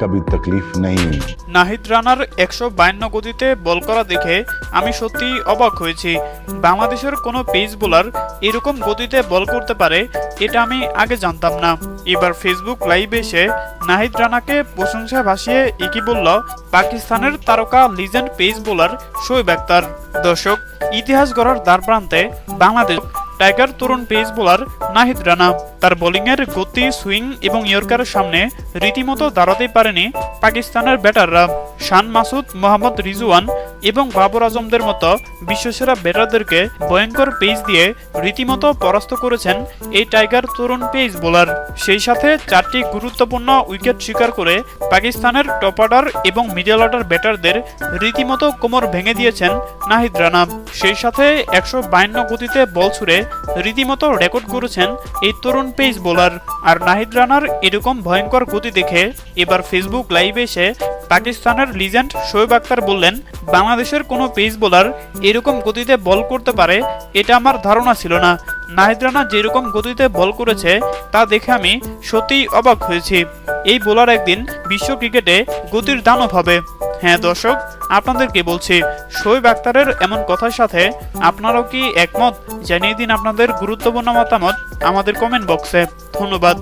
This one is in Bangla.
কবির তকলিফ নেই। নাহিদ রানার একশো বায়ান্ন গতিতে বল করা দেখে আমি সত্যি অবাক হয়েছি। বাংলাদেশের কোনো পেস বোলার এরকম গতিতে বল করতে পারে, এটা আমি আগে জানতাম না। এবার ফেসবুক লাইভ এসে নাহিদ রানাকে প্রশংসা ভাসিয়ে একই বলল, পাকিস্তানের তারকা legend pace bowler Shoaib Akhtar দর্শক, ইতিহাস গড়ার দ্বার প্রান্তে বাংলাদেশ টাইগার তরুণ পেস বোলার নাহিদ রানা। তার বোলিংয়ের গতি, সুইং এবং ইয়র্কারের সামনে রীতিমতো দাঁড়াতে পারেনি পাকিস্তানের ব্যাটাররা। শান মাসুদ, মোহাম্মদ রিজওয়ান এবং বাবর আজমদের মতো বিশ্বসেরা ব্যাটারদেরকে ভয়ঙ্কর পেস দিয়ে রীতিমতো পরাস্ত করেছেন এই টাইগার তরুণ পেস বোলার। সেই সাথে চারটি গুরুত্বপূর্ণ উইকেট শিকার করে পাকিস্তানের টপ অর্ডার এবং মিডল অর্ডার ব্যাটারদের রীতিমতো কোমর ভেঙে দিয়েছেন নাহিদ রানা। সেই সাথে একশো বায়ান্ন গতিতে বল ছুড়ে রীতিমতো রেকর্ড করেছেন এই তরুণ পেস বোলার আর নাহিদ রানার এরকম ভয়ঙ্কর গতি দেখে এবার ফেসবুক লাইভে এসে পাকিস্তানের লিজেন্ড শোয়েব আক্তার বললেন, বাংলাদেশের কোনো পেস বোলার এরকম গতিতে বল করতে পারে, এটা আমার ধারণা ছিল না। নাহিদ রানা যেরকম গতিতে বল করেছে, তা দেখে আমি সত্যিই অবাক হয়েছি। এই বোলার একদিন বিশ্ব ক্রিকেটে গতির দানব হবে। হ্যাঁ দর্শক, আপনাদেরকে বলছি, শোয়েব আক্তারের এমন কথার সাথে আপনারাও কি একমত? জানিয়ে দিন আপনাদের গুরুত্বপূর্ণ মতামত আমাদের কমেন্ট বক্সে ধন্যবাদ।